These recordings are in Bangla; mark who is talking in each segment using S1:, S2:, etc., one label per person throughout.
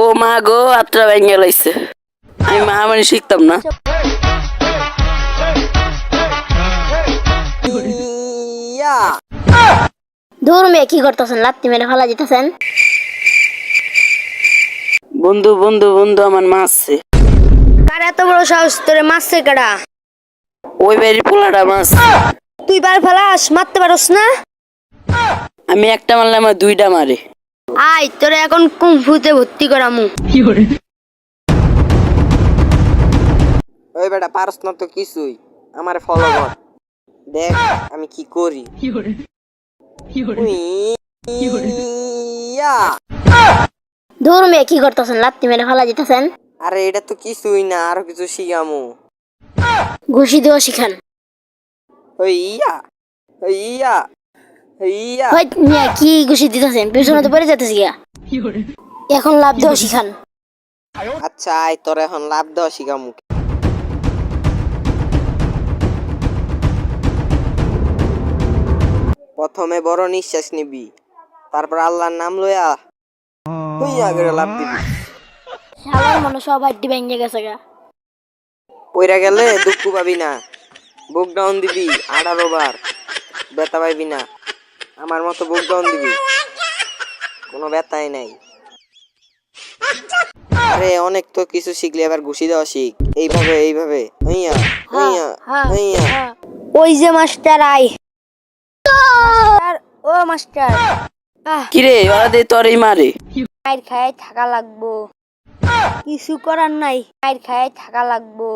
S1: ও মা গো আত্রা ভেঙে লাইছে। আমি মা মানে শিখতাম না।
S2: দূর মেয়ে কি করতেছেন? লাত্তি মেরে ফেলা দিতেছেন।
S1: বন্ধু বন্ধু বন্ধু আমার
S2: কার এত বড় সাহস? তোরে মারছে কারা?
S1: ওই বাড়ির পোলাটা মাছ
S2: তুই বার ফেলাস মারতে পারস না?
S1: আমি একটা মারলে আমার দুইটা মারে।
S2: আয় তোরে এখন কুম্ফুতে ভর্তি করামু।
S3: ওই বেটা পারস না তো কিছুই। আমার ফলো কর। দেখ আমি কি করি। ইয়া।
S2: দূর মেয়ে কি করতেছেন? লাত্তি মেরে ফেলা দিতেছেন।
S3: আরে এটা তো কিছুই না আরও কিছু শিখামু।
S2: ঘুষি দেওয়া শিখান।
S3: ওই ইয়া ওই ইয়া।
S2: মিয়া কি ঘুষি দিতেছেন? পিছনে তো পড়ে যেতেছি গিয়া। এখন লাভ দেওয়া শিখান।
S3: আচ্ছা আয় তোর এখন লাভ দেওয়া শিখামু। প্রথমে বড় নিঃশ্বাস নিবি তারপর আল্লাহর নাম লইয়া হুইয়া করে লাভ দিবি।
S2: শালার মনে সব হাড্ডি ভেঙে গেছে গা।
S3: পইরা গেলে দুঃখ পাবি না বুক ডাউন দিবি আঠারো বার ব্যথা পাইবি না। আমার মতো বুক ডাউন দিবি? কোনো ব্যথাই নাই। আরে অনেক তো কিছু শিখলে এবার ঘুষি দেওয়া শিখ। এইভাবে এইভাবে। হইয়া হইয়া হইয়া।
S2: ওই যে মাস্টার আই। O master.
S1: কিরে ওরা দে তোরই মারে।
S2: মাইর খায় থাকা লাগবো। কিছু করার নাই মাইর খায় থাকা লাগবো।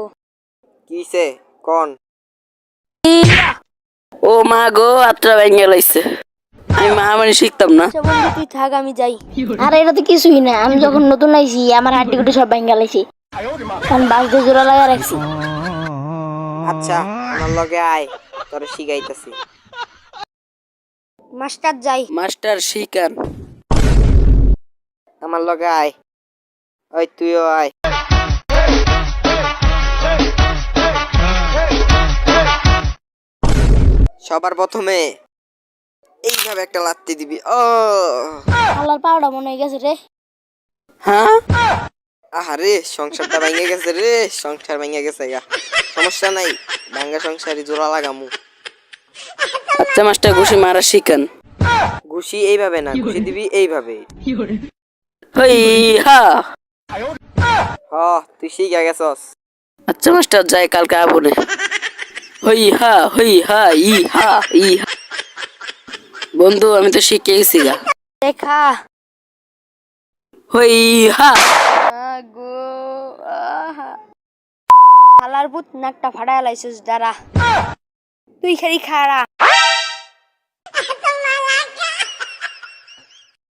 S3: কিসে? কোন?
S1: ও মা গো আত্রা ভেঙে লাইছে। আমি মা মানে শিখতাম না।
S2: আচ্ছা বন্ধু তুই থাক আমি যাই। আরে এটা তো কিছুই না আমি যখন নতুন আইছি আমার হাড্ডি গুটি সব ভেঙে লাইছি কারণ বাস দিয়ে জোড়া লাগা রাখছি।
S3: আচ্ছা আমার লগে আয় তোরে শিখাইতাছি।
S2: মাস্টার যাই।
S1: মাস্টার শিখান
S3: আমার লগে আয়। ওই তুইও আয়। সবার প্রথমে এইভাবে একটা লাত্তি দিবি ও
S2: আল্লাহর পাউডা মনে হয়ে গেছে রে।
S1: হ্যাঁ?
S3: আহারে সংসারটা ভেঙে গেছে রে সংসার ভেঙে গেছে গা। সমস্যা নাই ভাঙ্গা সংসারে জোড়া লাগামু।
S1: আচ্ছা মাস্টার ঘুষি মারা শিখান।
S3: ঘুষি এইভাবে না ঘুষি দিবি এইভাবে।
S1: হই হা।
S3: হ তুই শিখা গেছস।
S1: আচ্ছা মাস্টার যাই কালকে আবনে। হই হা হই হা ই হা ই হা। বন্ধু আমি তো শিখে গেছি গা।
S2: দেখা।
S1: হই হা।
S2: গো শালার পুত নাকটা ফাড়া লাইছিস দাঁড়া। তুই খালি খাড়া।